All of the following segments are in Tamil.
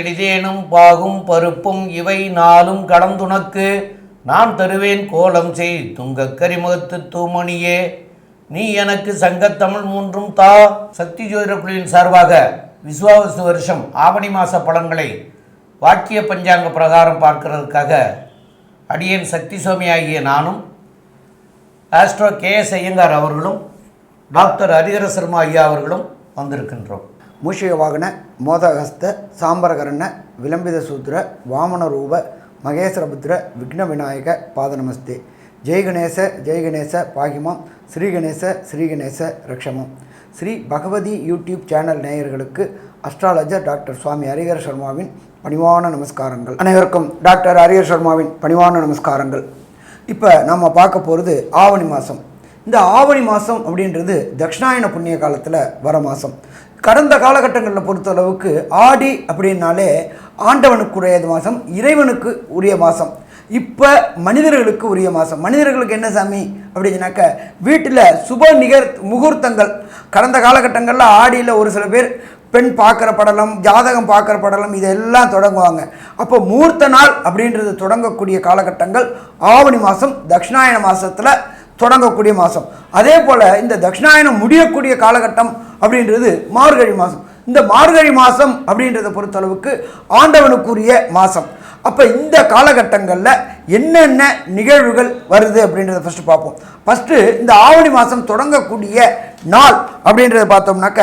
எளிதேனும் பாகும் பருப்பும் இவை நாளும் கடந்துனக்கு நான் தருவேன் கோலம் செய் துங்கக் கரிமுகத்து தூமணியே. நீ எனக்கு சங்கத்தமிழ் மூன்றும் தா. சக்தி ஜோதிட குழுவின் சார்பாக விஸ்வாவசு வருஷம் ஆவணி மாத பலன்களை வாக்கிய பஞ்சாங்க பிரகாரம் பார்க்கிறதுக்காக அடியேன் சக்தி சுவாமி ஆகிய நானும் ஆஸ்ட்ரோ கே எஸ் ஐயங்கார் அவர்களும் டாக்டர் ஹரிஹர சர்மா ஐயா அவர்களும் வந்திருக்கின்றோம். மூஷிக வாகன மோதகஸ்த சாம்பரகரண விளம்பித சூத்திர வாமன ரூப மகேஸ்வரபுத்திர விக்ன விநாயக பாதநமஸ்தி. ஜெய் கணேச ஜெய் கணேச பாகிமம். ஸ்ரீ கணேச ஸ்ரீ கணேச ரக்ஷமம். ஸ்ரீ பகவதி யூடியூப் சேனல் நேயர்களுக்கு அஸ்ட்ராலஜர் டாக்டர் சுவாமி ஹரிஹர சர்மாவின் பணிவான நமஸ்காரங்கள். அனைவருக்கும் டாக்டர் ஹரிஹர் சர்மாவின் பணிவான நமஸ்காரங்கள். இப்போ நம்ம பார்க்க போகிறது ஆவணி மாதம் இந்த ஆவணி மாதம் அப்படின்றது தட்சிணாயன புண்ணிய காலத்தில் வர மாதம் கடந்த காலகட்டங்களில் பொறுத்தளவுக்கு ஆடி அப்படின்னாலே ஆண்டவனுக்கு உரிய மாதம் இறைவனுக்கு உரிய மாதம் இப்போ மனிதர்களுக்கு உரிய மாதம் மனிதர்களுக்கு என்ன சாமி? அப்படின்னாக்க வீட்டில் சுப நிகர் முகூர்த்தங்கள். கடந்த காலகட்டங்களில் ஆடியில் ஒரு சில பேர் பெண் பார்க்குற படலம் ஜாதகம் பார்க்குற படலம் இதெல்லாம் தொடங்குவாங்க. அப்போ மூர்த்த நாள் அப்படின்றது தொடங்கக்கூடிய காலகட்டங்கள் ஆவணி மாதம் தட்சிணாயன மாதத்தில் தொடங்கக்கூடிய மாதம் அதே போல் இந்த தட்சிணாயனம் முடியக்கூடிய காலகட்டம் அப்படின்றது மார்கழி மாதம் இந்த மார்கழி மாதம் அப்படின்றத பொறுத்தளவுக்கு ஆண்டவனுக்குரிய மாதம் அப்போ இந்த காலகட்டங்களில் என்னென்ன நிகழ்வுகள் வருது அப்படின்றத ஃபஸ்ட்டு பார்ப்போம். ஃபஸ்ட்டு இந்த ஆவணி மாதம் தொடங்கக்கூடிய நாள் அப்படின்றத பார்த்தோம்னாக்க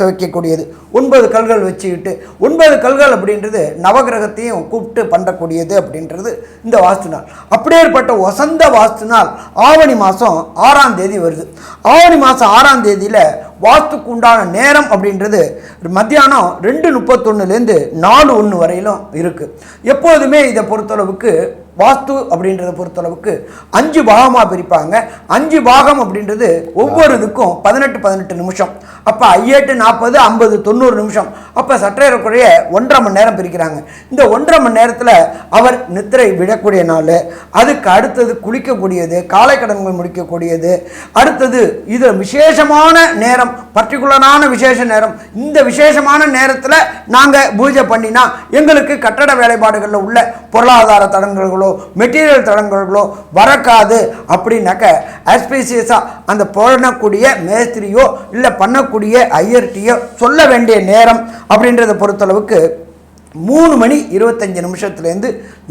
துவைக்கக்கூடியது ஒன்பது கல்கள் வச்சுக்கிட்டு ஒன்பது கல்கள் அப்படின்றது நவகிரகத்தையும் கூப்பிட்டு பண்ணக்கூடியது அப்படின்றது இந்த வாஸ்து நாள். அப்படியேற்பட்ட வசந்த வாஸ்து நாள் ஆவணி மாதம் ஆறாம் தேதி வருது. ஆவணி மாதம் ஆறாம் தேதியில் வாஸ்துக்கு உண்டான நேரம் அப்படின்றது மத்தியானம் ரெண்டு முப்பத்தொன்னுலேருந்து நாலு ஒன்று வரையிலும் இருக்குது எப்போதுமே இதை பொறுத்தளவுக்கு வாஸ்து அப்படின்றத பொறுத்தளவுக்கு அஞ்சு பாகமாக பிரிப்பாங்க. அஞ்சு பாகம் அப்படின்றது ஒவ்வொரு இதுக்கும் பதினெட்டு பதினெட்டு நிமிஷம். அப்போ ஐயெட்டு நாற்பது ஐம்பது தொண்ணூறு நிமிஷம். அப்போ சற்றேறக்குறைய ஒன்றரை மணி நேரம் பிரிக்கிறாங்க. இந்த ஒன்றரை மணி நேரத்தில் அவர் நித்திரை விடக்கூடிய நாள் அதுக்கு அடுத்தது குளிக்கக்கூடியது காலை கடன்கள் முடிக்கக்கூடியது அடுத்தது இது விசேஷமான நேரம் பர்டிகுலரான விசேஷ நேரம். இந்த விசேஷமான நேரத்தில் நாங்கள் பூஜை பண்ணினா எங்களுக்கு கட்டட வேலைப்பாடுகளில் உள்ள பொருளாதார தடங்கல்களோ மெட்டீரியல் தடங்கல்களோ வரக்காது. அப்படின்னாக்க ஆஸ்பீசியஸாக அந்த பண்ணக்கூடிய மேஸ்திரியோ இல்லை பண்ணக்கூடிய ஐயர்டியோ சொல்ல வேண்டிய நேரம் அப்படின்றத பொறுத்தளவுக்கு மூணு மணி இருபத்தஞ்சு நிமிஷத்துலேருந்து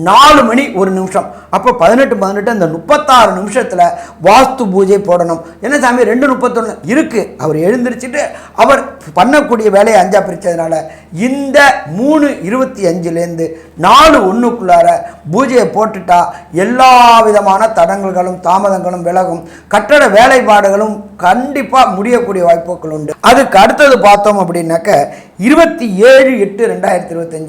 நாலு மணி ஒரு நிமிஷம். அப்போ பதினெட்டு பதினெட்டு அந்த முப்பத்தாறு நிமிஷத்தில் வாஸ்து பூஜை போடணும். என்ன சாமி ரெண்டு முப்பத்தொன்று இருக்குது அவர் எழுந்திரிச்சிட்டு அவர் பண்ணக்கூடிய வேலையை அஞ்சா பிரித்ததுனால இந்த மூணு இருபத்தி அஞ்சுலேருந்து நாலு ஒன்றுக்குள்ளார பூஜையை போட்டுட்டா எல்லா விதமான தடங்கல்களும் தாமதங்களும் விலகும். கட்டட வேலைப்பாடுகளும் கண்டிப்பாக முடியக்கூடிய வாய்ப்புகள் உண்டு. அதுக்கு அடுத்தது பார்த்தோம் அப்படின்னாக்க இருபத்தி ஏழு எட்டு ரெண்டாயிரத்தி இருபத்தஞ்சு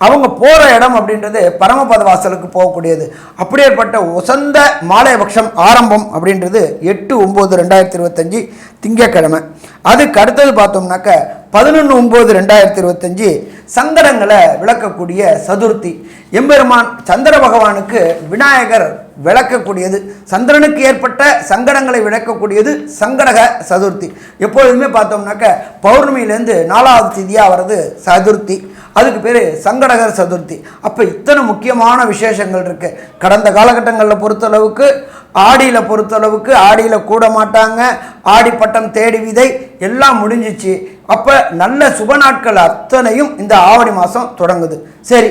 அவங்க போகிற இடம் அப்படின்றது பரமபத வாசலுக்கு போகக்கூடியது. அப்படியேற்பட்ட உசந்த மாலைபக்ஷம் ஆரம்பம் அப்படின்றது எட்டு ஒம்பது ரெண்டாயிரத்தி இருபத்தஞ்சி திங்கக்கிழமை அதுக்கு அடுத்தது பார்த்தோம்னாக்க பதினொன்று ஒம்பது ரெண்டாயிரத்தி இருபத்தஞ்சி சங்கடங்களை விளக்கக்கூடிய சதுர்த்தி. எம்பெருமான் சந்திர பகவானுக்கு விநாயகர் விளக்கக்கூடியது. சந்திரனுக்கு ஏற்பட்ட சங்கடங்களை விளக்கக்கூடியது சங்கடக சதுர்த்தி. எப்பொழுதுமே பார்த்தோம்னாக்க பௌர்ணமியிலேருந்து நாலாவது திதியாக வர்றது சதுர்த்தி. அதுக்கு பேர் சங்கடகர் சதுர்த்தி. அப்போ இத்தனை முக்கியமான விசேஷங்கள் இருக்குது கடந்த காலகட்டங்களில் பொறுத்தளவுக்கு ஆடியில் பொறுத்தளவுக்கு ஆடியில் கூட மாட்டாங்க ஆடி பட்டம் தேடி விதை எல்லாம் முடிஞ்சிச்சு. அப்போ நல்ல சுப நாட்கள் அத்தனையும் இந்த ஆவணி மாதம் தொடங்குது. சரி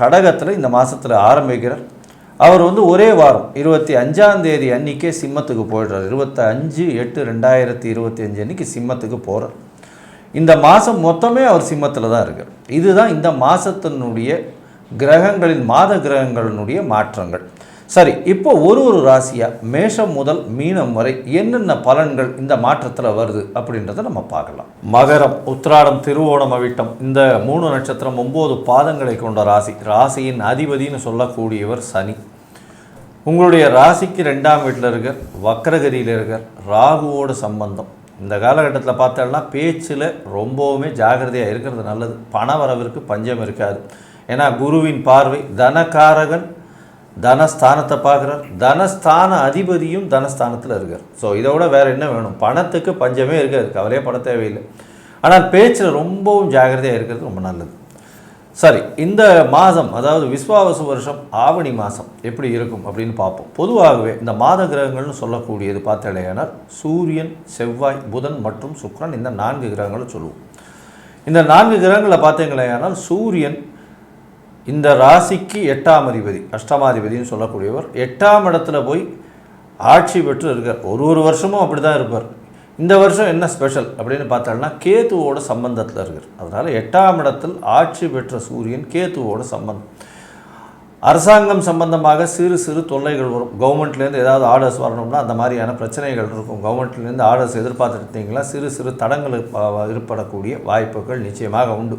கடகத்தில் இந்த மாதத்தில் ஆரம்பிக்கிறார். அவர் வந்து ஒரே வாரம் இருபத்தி அஞ்சாந்தேதி அன்றைக்கே அன்னைக்கே சிம்மத்துக்கு போயிடுறார். இருபத்தி அஞ்சு எட்டு ரெண்டாயிரத்தி இருபத்தி அஞ்சு அன்னைக்கு சிம்மத்துக்கு போகிறார் இந்த மாதம் மொத்தமே அவர் சிம்மத்தில் தான் இருக்கார். இதுதான் இந்த மாதத்தினுடைய கிரகங்களின் மாத கிரகங்களினுடைய மாற்றங்கள். சரி இப்போ ஒரு ஒரு ராசியாக மேஷம் முதல் மீனம் வரை என்னென்ன பலன்கள் இந்த மாற்றத்தில் வருது அப்படின்றத நம்ம பார்க்கலாம். மகரம் உத்திராடம் திருவோணம் அவிட்டம் இந்த மூணு நட்சத்திரம் ஒம்பது பாதங்களை கொண்ட ராசி. ராசியின் அதிபதின்னு சொல்லக்கூடியவர் சனி. உங்களுடைய ராசிக்கு ரெண்டாம் வீட்டில் இருக்கார் வக்கரகதியில் இருக்கார் ராகுவோட சம்பந்தம். இந்த காலகட்டத்தில் பார்த்தோம்னா பேச்சில் ரொம்பவுமே ஜாகிரதையாக இருக்கிறது நல்லது. பண வரவிற்கு பஞ்சம் இருக்காது. ஏன்னா குருவின் பார்வை தனகாரகன் தனஸ்தானத்தை பார்க்குறார். தனஸ்தான அதிபதியும் தனஸ்தானத்தில் இருக்கார். ஸோ இதோட வேறு என்ன வேணும்? பணத்துக்கு பஞ்சமே இருக்காது. கவலையே பட தேவையில்லை. ஆனால் பேச்சில் ரொம்பவும் ஜாகிரதையாக இருக்கிறது ரொம்ப நல்லது. சரி இந்த மாதம் அதாவது விஸ்வாவசு வருஷம் ஆவணி மாதம் எப்படி இருக்கும் அப்படின்னு பார்ப்போம். பொதுவாகவே இந்த மாத கிரகங்கள்னு சொல்லக்கூடியது பார்த்தலையானால் சூரியன் செவ்வாய் புதன் மற்றும் சுக்ரன் இந்த நான்கு கிரகங்களும் சொல்லுவோம். இந்த நான்கு கிரகங்களை பார்த்தீங்களேயானால் சூரியன் இந்த ராசிக்கு எட்டாம் அதிபதி அஷ்டமாதிபதினு சொல்லக்கூடியவர் எட்டாம் இடத்துல போய் ஆட்சி பெற்று இருக்கார். ஒரு ஒரு வருஷமும் அப்படி தான் இருப்பார். இந்த வருஷம் என்ன ஸ்பெஷல் அப்படின்னு பார்த்தோம்னா கேத்துவோட சம்பந்தத்தில் இருக்கார். அதனால் எட்டாம் இடத்தில் ஆட்சி பெற்ற சூரியன் கேத்துவோட சம்பந்தம். அரசாங்கம் சம்பந்தமாக சிறு சிறு தொல்லைகள் வரும். கவர்மெண்ட்லேருந்து ஏதாவது ஆர்டர்ஸ் வரணும்னா அந்த மாதிரியான பிரச்சனைகள் இருக்கும். கவர்மெண்ட்லேருந்து ஆர்டர்ஸ் எதிர்பார்த்துருந்தீங்களா? சிறு சிறு தடங்கள் ஏற்படக்கூடிய வாய்ப்புகள் நிச்சயமாக உண்டு.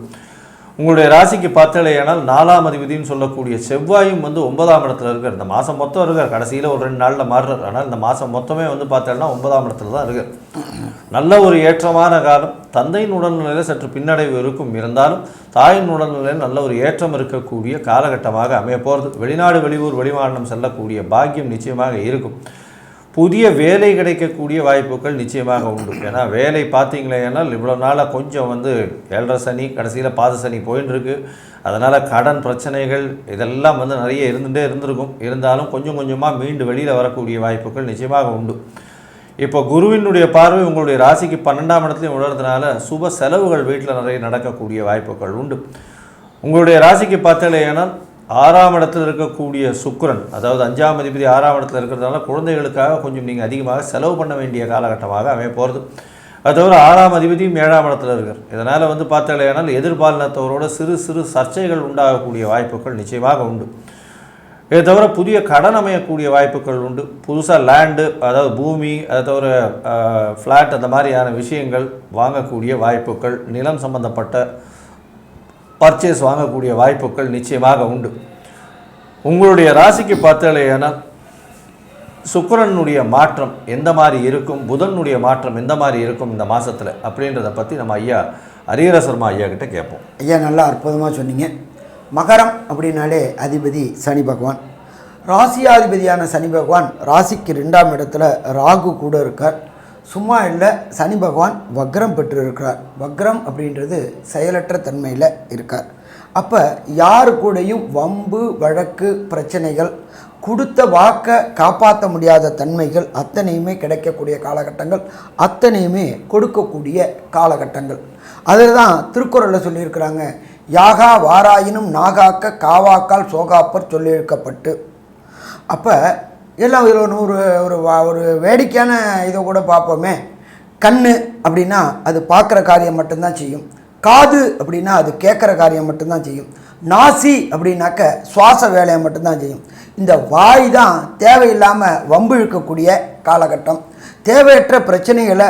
உங்களுடைய ராசிக்கு பார்த்தலையானால் நாலாம் அதிபதினு சொல்லக்கூடிய செவ்வாயும் வந்து ஒன்பதாம் இடத்துல இருக்கார். இந்த மாதம் மொத்தம் இருக்கார். கடைசியில் ஒரு ரெண்டு நாளில் மாறுறார். ஆனால் இந்த மாதம் மொத்தமே வந்து பார்த்தோன்னா ஒன்பதாம் இடத்துல தான் இருக்கார். நல்ல ஒரு ஏற்றமான காலம். தந்தையின் உடல்நிலையில் சற்று பின்னடைவு இருக்கும். இருந்தாலும் தாயின் உடல்நிலையில் நல்ல ஒரு ஏற்றம் இருக்கக்கூடிய காலகட்டமாக அமைய போகிறது வெளிநாடு வெளியூர் வெளிமாநிலம் செல்லக்கூடிய பாக்கியம் நிச்சயமாக இருக்கும். புதிய வேலை கிடைக்கக்கூடிய வாய்ப்புகள் நிச்சயமாக உண்டு. ஏன்னா வேலை பார்த்தீங்களேனால் இவ்வளோ நாளாக கொஞ்சம் வந்து ஏழரை சனி கடைசியில் பாத சனி போயின்னு இருக்கு அதனால் கடன் பிரச்சனைகள் இதெல்லாம் வந்து நிறைய இருந்துகிட்டே இருந்திருக்கும். இருந்தாலும் கொஞ்சம் கொஞ்சமாக மீண்டு வெளியில் வரக்கூடிய வாய்ப்புகள் நிச்சயமாக உண்டு. இப்போ குருவினுடைய பார்வை உங்களுடைய ராசிக்கு பன்னெண்டாம் இடத்துலையும் உணர்றதுனால சுப செலவுகள் வீட்டில் நிறைய நடக்கக்கூடிய வாய்ப்புகள் உண்டு. உங்களுடைய ராசிக்கு பார்த்தலையானால் ஆறாம் இடத்துல இருக்கக்கூடிய சுக்கரன் அதாவது அஞ்சாம் அதிபதி ஆறாம் இடத்துல இருக்கிறதுனால குழந்தைகளுக்காக கொஞ்சம் நீங்கள் அதிகமாக செலவு பண்ண வேண்டிய காலகட்டமாக அமைய போகிறது அது தவிர ஆறாம் அதிபதியும் ஏழாம் இடத்துல இருக்கார். இதனால் வந்து பார்த்தாலேயானால் எதிர்பாலினத்தவரோட சிறு சிறு சர்ச்சைகள் உண்டாகக்கூடிய வாய்ப்புகள் நிச்சயமாக உண்டு. இதை தவிர புதிய கடன் அமையக்கூடிய வாய்ப்புகள் உண்டு. புதுசாக லேண்டு அதாவது பூமி அதை தவிர ஃப்ளாட் அந்த மாதிரியான விஷயங்கள் வாங்கக்கூடிய வாய்ப்புகள் நிலம் சம்பந்தப்பட்ட பர்ச்சேஸ் வாங்கக்கூடிய வாய்ப்புகள் நிச்சயமாக உண்டு. உங்களுடைய ராசிக்கு பார்த்தாலேயானால் சுக்கரனுடைய மாற்றம் எந்த மாதிரி இருக்கும் புதனுடைய மாற்றம் எந்த மாதிரி இருக்கும் இந்த மாதத்தில் அப்படின்றத பற்றி நம்ம ஐயா ஹரிஹர சர்மா ஐயா கிட்ட கேட்போம். ஐயா நல்லா அற்புதமாக சொன்னீங்க. மகரம் அப்படின்னாலே அதிபதி சனி பகவான். ராசியாதிபதியான சனி பகவான் ராசிக்கு ரெண்டாம் இடத்துல ராகு கூட இருக்கார். சும்மா இல்லை சனி பகவான் வக்ரம் பெற்றிருக்கிறார். வக்ரம் அப்படின்றது செயலற்ற தன்மையில் இருக்கார். அப்போ யாரு கூடயும் வம்பு வழக்கு பிரச்சனைகள் கொடுத்த வாக்கை காப்பாற்ற முடியாத தன்மைகள் அத்தனையுமே கிடைக்கக்கூடிய காலகட்டங்கள் அத்தனையுமே கொடுக்கக்கூடிய காலகட்டங்கள். அதில் தான் திருக்குறளில் சொல்லியிருக்கிறாங்க யாகா வாராயினும் நாகாக்க காவாக்கால் சோகாப்பர் சொல்லியிருக்கப்பட்டு. அப்போ எல்லாம் ஒரு ஒரு ஒரு ஒரு வேடிக்கையான இதை கூட பார்ப்போமே. கண் அப்படின்னா அது பார்க்குற காரியம் மட்டும்தான் செய்யும். காது அப்படின்னா அது கேட்குற காரியம் மட்டும்தான் செய்யும். நாசி அப்படின்னாக்க சுவாச வேலையை மட்டும்தான் செய்யும். இந்த வாய் தான் தேவையில்லாமல் வம்பு இழுக்கக்கூடிய காலகட்டம். தேவையற்ற பிரச்சனைகளை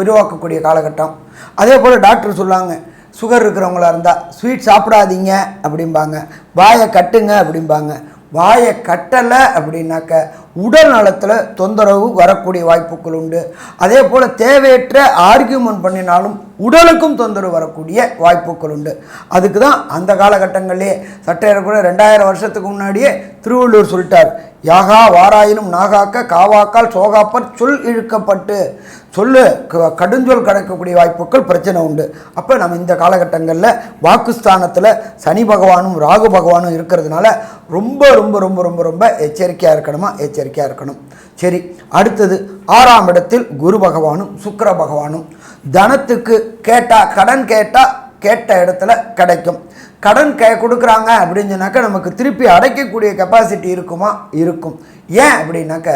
உருவாக்கக்கூடிய காலகட்டம். அதே போல் டாக்டர் சொல்லுவாங்க சுகர் இருக்கிறவங்களா இருந்தால் ஸ்வீட் சாப்பிடாதீங்க அப்படிம்பாங்க. வாயை கட்டுங்க அப்படிம்பாங்க. வாயை கட்டலை அப்படின்னாக்க உடல் நலத்தில் தொந்தரவு வரக்கூடிய வாய்ப்புகள் உண்டு. அதே போல் தேவையற்ற ஆர்கியூமெண்ட் பண்ணினாலும் உடலுக்கும் தொந்தரவு வரக்கூடிய வாய்ப்புகள் உண்டு. அதுக்கு தான் அந்த காலகட்டங்களிலே சட்டையரை கூட ரெண்டாயிரம் வருஷத்துக்கு முன்னாடியே திருவள்ளுவர் சொல்லிட்டார் யாகா வாராயினும் நாகாக்க காவாக்கால் சோகாப்பர் சொல் இழுக்கப்பட்டு. சொல்லு க- கடுஞ்சொல் கிடக்கக்கூடிய வாய்ப்புகள் பிரச்சனை உண்டு. அப்போ நம்ம இந்த காலகட்டங்களில் வாக்குஸ்தானத்தில் சனி பகவானும் ராகு பகவானும் இருக்கிறதுனால ரொம்ப ரொம்ப ரொம்ப ரொம்ப ரொம்ப எச்சரிக்கையாக இருக்கணுமா? எச்சரிக்கையாக இருக்கணும். சரி அடுத்தது ஆறாம் இடத்தில் குரு பகவானும் சுக்கர பகவானும். தனத்துக்கு கேட்டால் கடன் கேட்டால் கேட்ட இடத்துல கிடைக்கும். கடன் கே கொடுக்குறாங்க அப்படின்னு சொன்னாக்கா நமக்கு திருப்பி அடைக்கக்கூடிய கெப்பாசிட்டி இருக்குமா? இருக்கும். ஏன் அப்படின்னாக்க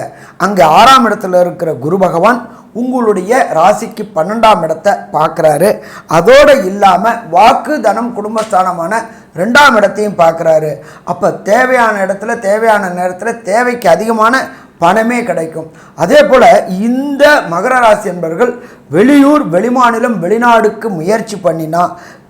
அங்கே ஆறாம் இடத்துல இருக்கிற குரு பகவான் உங்களுடைய ராசிக்கு பன்னெண்டாம் இடத்தை பார்க்குறாரு. அதோடு இல்லாமல் வாக்கு தனம் குடும்பஸ்தானமான ரெண்டாம் இடத்தையும் பார்க்குறாரு. அப்போ தேவையான இடத்துல தேவையான நேரத்தில் தேவைக்கு அதிகமான பணமே கிடைக்கும். அதே போல் இந்த மகர ராசி என்பவர்கள் வெளியூர் வெளிமாநிலம் வெளிநாடுக்கு முயற்சி பண்ணினா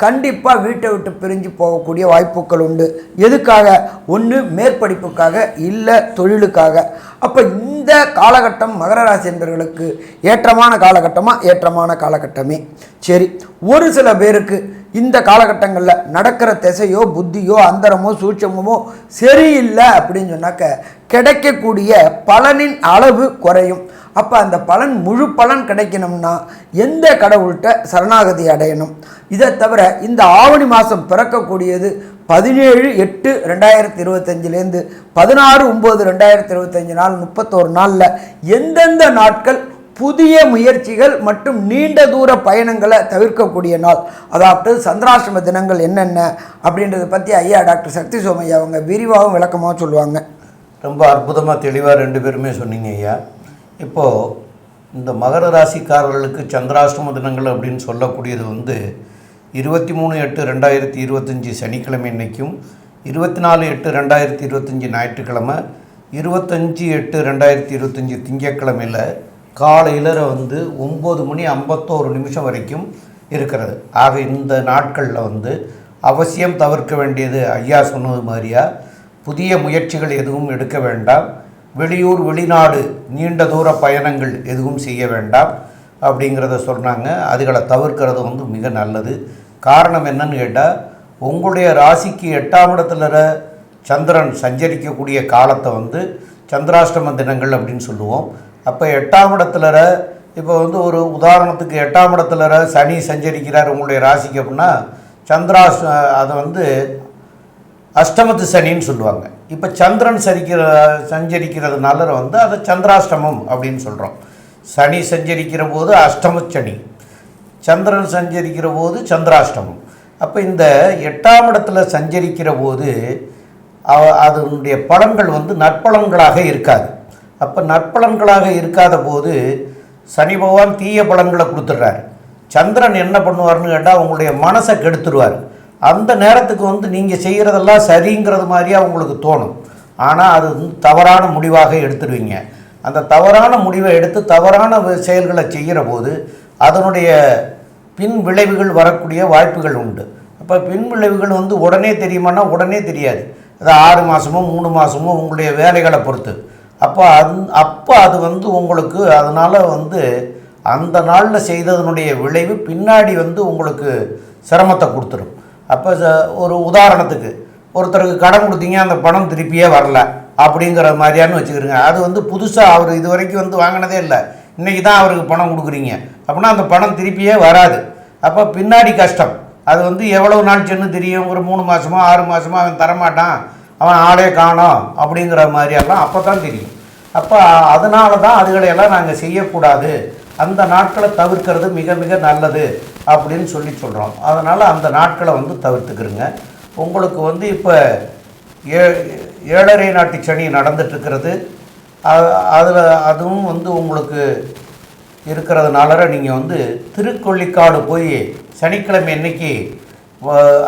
கண்டிப்பாக வீட்டை விட்டு பிரிஞ்சு போகக்கூடிய வாய்ப்புகள் உண்டு எதுக்காக? ஒன்று மேற்படிப்புக்காக இல்லை தொழிலுக்காக. அப்போ இந்த காலகட்டம் மகர ராசி என்பவர்களுக்கு ஏற்றமான காலகட்டமாக ஏற்றமான காலகட்டமே. சரி ஒரு சில பேருக்கு இந்த காலகட்டங்களில் நடக்கிற திசையோ புத்தியோ அந்தரமோ சூட்சமோ சரியில்லை அப்படின்னு சொன்னாக்க கிடைக்கக்கூடிய பலனின் அளவு குறையும். அப்போ அந்த பலன் முழு பலன் கிடைக்கணும்னா எந்த கடவுள்கிட்ட சரணாகதி அடையணும்? இதை தவிர இந்த ஆவணி மாதம் பிறக்கக்கூடியது பதினேழு எட்டு ரெண்டாயிரத்தி இருபத்தஞ்சிலேருந்து பதினாறு ஒம்பது ரெண்டாயிரத்தி இருபத்தஞ்சி நாள் முப்பத்தோரு நாளில் எந்தெந்த நாட்கள் புதிய முயற்சிகள் மற்றும் நீண்ட தூர பயணங்களை தவிர்க்கக்கூடிய நாள்? அதாவது சந்திராசிரம தினங்கள் என்னென்ன? அப்படின்றத பற்றி ஐயா டாக்டர் சக்தி சோமையா அவங்க விரிவாகவும் விளக்கமாகவும் சொல்லுவாங்க. ரொம்ப அற்புதமாக தெளிவாக ரெண்டு பேருமே சொன்னீங்க ஐயா. இப்போது இந்த மகர ராசிக்காரர்களுக்கு சந்திராஷ்டம தினங்கள் அப்படின்னு சொல்லக்கூடியது வந்து இருபத்தி மூணு எட்டு ரெண்டாயிரத்தி இருபத்தஞ்சி சனிக்கிழமை இன்றைக்கும் இருபத்தி நாலு எட்டு ரெண்டாயிரத்தி இருபத்தஞ்சி ஞாயிற்றுக்கிழமை இருபத்தஞ்சி எட்டு ரெண்டாயிரத்தி இருபத்தஞ்சி திங்கக்கிழமையில் காலையில் வந்து ஒம்பது மணி ஐம்பத்தோரு நிமிஷம் வரைக்கும் இருக்கிறது. ஆக இந்த நாட்களில் வந்து அவசியம் தவிர்க்க வேண்டியது ஐயா சொன்னது மாதிரியா புதிய முயற்சிகள் எதுவும் எடுக்க வேண்டாம். வெளியூர் வெளிநாடு நீண்ட தூர பயணங்கள் எதுவும் செய்ய வேண்டாம் அப்படிங்கிறத சொன்னாங்க. அதுகளை தவிர்க்கிறது வந்து மிக நல்லது. காரணம் என்னன்னு கேட்டால் உங்களுடைய ராசிக்கு எட்டாம் இடத்துல இருக்கிற சந்திரன் சஞ்சரிக்கக்கூடிய காலத்தை வந்து சந்திராஷ்டம தினங்கள் அப்படின்னு சொல்லுவோம். அப்போ எட்டாம் இடத்துல இப்போ வந்து ஒரு உதாரணத்துக்கு எட்டாம் இடத்துல சனி சஞ்சரிக்கிறார் உங்களுடைய ராசிக்கு அப்படின்னா சந்திராஷ் அதை வந்து அஷ்டமத்து சனின்னு சொல்லுவாங்க. இப்போ சந்திரன் சரிக்கிற சஞ்சரிக்கிறதுனால வந்து அதை சந்திராஷ்டமம் அப்படின்னு சொல்கிறோம் சனி சஞ்சரிக்கிற போது அஷ்டம சனி சந்திரன் சஞ்சரிக்கிற போது சந்திராஷ்டமம். அப்போ இந்த எட்டாம் இடத்துல சஞ்சரிக்கிற போது அவ- அதனுடைய பலன்கள் வந்து நற்பலன்களாக இருக்காது. அப்போ நற்பலன்களாக இருக்காத போது சனி பகவான் தீய பலன்களை கொடுத்துட்றாரு. சந்திரன் என்ன பண்ணுவார்னு கேட்டால் உங்களுடைய மனசை கெடுத்துருவார். அந்த நேரத்துக்கு வந்து நீங்கள் செய்கிறதெல்லாம் சரிங்கிறது மாதிரியா உங்களுக்கு தோணும். ஆனால் அது வந்து தவறான முடிவாக எடுத்துடுவீங்க. அந்த தவறான முடிவை எடுத்து தவறான செயல்களை செய்கிற போது அதனுடைய பின் விளைவுகள் வரக்கூடிய வாய்ப்புகள் உண்டு. அப்போ பின் விளைவுகள் வந்து உடனே தெரியுமானா உடனே தெரியாது. அது ஆறு மாதமோ மூணு மாதமோ உங்களுடைய வேலைகளை பொறுத்து. அப்போ அந் அப்போ அது வந்து உங்களுக்கு அதனால் வந்து அந்த நாளில் செய்ததனுடைய விளைவு பின்னாடி வந்து உங்களுக்கு சிரமத்தை கொடுத்துரும். அப்போ ச- ஒரு உதாரணத்துக்கு ஒருத்தருக்கு கடன் கொடுத்தீங்க அந்த பணம் திருப்பியே வரல அப்படிங்கிற மாதிரியான்னு வச்சுக்கிறோங்க அது வந்து புதுசாக அவர் இது வரைக்கும் வந்து வாங்கினதே இல்லை. இன்றைக்கி தான் அவருக்கு பணம் கொடுக்குறீங்க. அப்படின்னா அந்த பணம் திருப்பியே வராது. அப்போ பின்னாடி கஷ்டம். அது வந்து எவ்வளோ நாள் சென்று தெரியும்? ஒரு மூணு மாதமோ ஆறு மாதமோ அவன் தரமாட்டான். அவன் ஆளே காணோம் அப்படிங்கிற மாதிரியெல்லாம் அப்போ தான் தெரியும். அப்போ அதனால தான் அதுகளையெல்லாம் நாங்கள் செய்யக்கூடாது. அந்த நாட்களை தவிர்க்கிறது மிக மிக நல்லது அப்படின்னு சொல்லி சொல்கிறோம் அதனால் அந்த நாட்களை வந்து தவிர்த்துக்கிறோங்க. உங்களுக்கு வந்து இப்போ ஏ ஏழரை நாட்டு சனி நடந்துட்டுருக்கிறது. அதில் அதுவும் வந்து உங்களுக்கு இருக்கிறதுனால நீங்கள் வந்து திருக்கொள்ளிக்காடு போய் சனிக்கிழமை அன்னைக்கு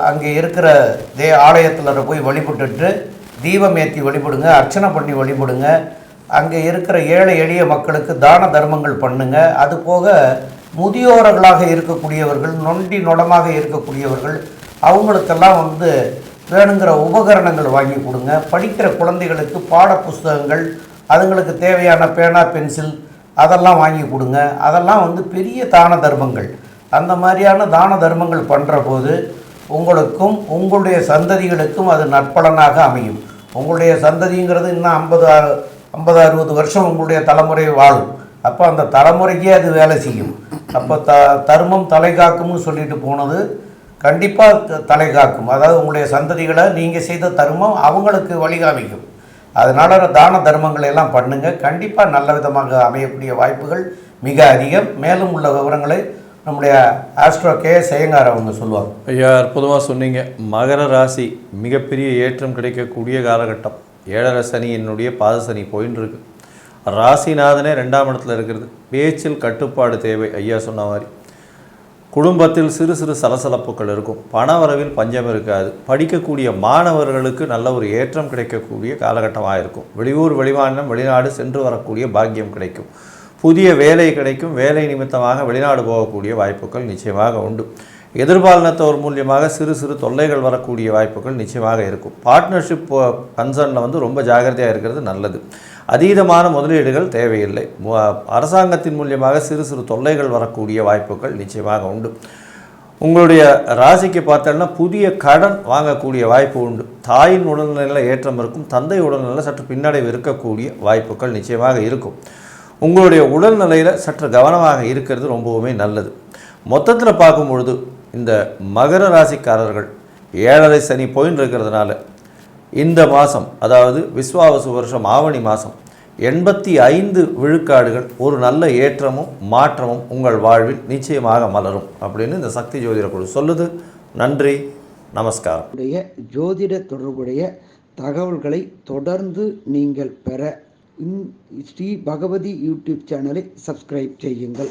அங்கே இருக்கிற தே ஆலயத்தில் போய் வழிபட்டுட்டு தீபம் ஏற்றி வழிபடுங்க அர்ச்சனை பண்ணி வழிபடுங்க. அங்கே இருக்கிற ஏழை எளிய மக்களுக்கு தான தர்மங்கள் பண்ணுங்க. அது போக முதியோர்களாக இருக்கக்கூடியவர்கள் நொண்டி நொடமாக இருக்கக்கூடியவர்கள் அவங்களுக்கெல்லாம் வந்து வேணுங்கிற உபகரணங்கள் வாங்கி கொடுங்க. படிக்கிற குழந்தைகளுக்கு பாட புஸ்தகங்கள் அதுங்களுக்கு தேவையான பேனா பென்சில் அதெல்லாம் வாங்கி கொடுங்க. அதெல்லாம் வந்து பெரிய தான தர்மங்கள். அந்த மாதிரியான தான தர்மங்கள் பண்ணுற போது உங்களுக்கும் உங்களுடைய சந்ததிகளுக்கும் அது நற்பலனாக அமையும். உங்களுடைய சந்ததிங்கிறது இன்னும் ஐம்பது ஐம்பது அறுபது வருஷம் உங்களுடைய தலைமுறை வாழும். அப்போ அந்த தலைமுறைக்கே அது வேலை செய்யும். அப்போ த தர்மம் தலை காக்கும்னு சொல்லிட்டு போனது கண்டிப்பாக தலை காக்கும். அதாவது உங்களுடைய சந்ததிகளை நீங்கள் செய்த தர்மம் அவங்களுக்கு வழிகாமிக்கும். அதனால் தான தர்மங்களை எல்லாம் பண்ணுங்கள் கண்டிப்பாக நல்ல விதமாக அமையக்கூடிய வாய்ப்புகள் மிக அதிகம். மேலும் உள்ள விவரங்களை நம்முடைய ஆஸ்ட்ரோ கே செய்யங்கார் அவங்க சொல்லுவாங்க. ஐயா அற்புதமாக சொன்னீங்க. மகர ராசி மிகப்பெரிய ஏற்றம் கிடைக்கக்கூடிய காலகட்டம். ஏழரை சனி என்னுடைய பாத சனி போயின்னு இருக்கு ராசிநாதனே ரெண்டாம் இடத்துல இருக்கிறது. பேச்சில் கட்டுப்பாடு தேவை ஐயா சொன்ன மாதிரி. குடும்பத்தில் சிறு சிறு சலசலப்புகள் இருக்கும். பண வரவில் பஞ்சம் இருக்காது. படிக்கக்கூடிய மாணவர்களுக்கு நல்ல ஒரு ஏற்றம் கிடைக்கக்கூடிய காலகட்டமாக இருக்கும். வெளியூர் வெளிமாநிலம் வெளிநாடு சென்று வரக்கூடிய பாக்கியம் கிடைக்கும். புதிய வேலை கிடைக்கும். வேலை நிமித்தமாக வெளிநாடு போகக்கூடிய வாய்ப்புகள் நிச்சயமாக உண்டு. எதிர்பாலினத்தவர் மூலியமாக சிறு சிறு தொல்லைகள் வரக்கூடிய வாய்ப்புகள் நிச்சயமாக இருக்கும். பார்ட்னர்ஷிப் கன்சர்னில் வந்து ரொம்ப ஜாகிரதையாக இருக்கிறது நல்லது. அதீதமான முதலீடுகள் தேவையில்லை. அரசாங்கத்தின் மூலியமாக சிறு சிறு தொல்லைகள் வரக்கூடிய வாய்ப்புகள் நிச்சயமாக உண்டு. உங்களுடைய ராசிக்கு பார்த்தோம்னா புதிய கடன் வாங்கக்கூடிய வாய்ப்பு உண்டு. தாயின் உடல்நிலையில் ஏற்றம் இருக்கும். தந்தை உடல்நிலையில் சற்று பின்னடைவு இருக்கக்கூடிய வாய்ப்புகள் நிச்சயமாக இருக்கும். உங்களுடைய உடல்நிலையில் சற்று கவனமாக இருக்கிறது ரொம்பவுமே நல்லது. மொத்தத்தில் பார்க்கும் பொழுது இந்த மகர ராசிக்காரர்கள் ஏழரை சனி போயின்னு இருக்கிறதுனால இந்த மாதம் அதாவது விஸ்வாவசு வருஷம் ஆவணி மாதம் எண்பத்தி ஐந்து விழுக்காடுகள் ஒரு நல்ல ஏற்றமும் மாற்றமும் உங்கள் வாழ்வில் நிச்சயமாக மலரும் அப்படின்னு இந்த சக்தி ஜோதிட குழு சொல்லுது. நன்றி நமஸ்காரம். உடைய ஜோதிட தொடர்புடைய தகவல்களை தொடர்ந்து நீங்கள் பெற ஸ்ரீ பகவதி யூடியூப் சேனலை சப்ஸ்கிரைப் செய்யுங்கள்.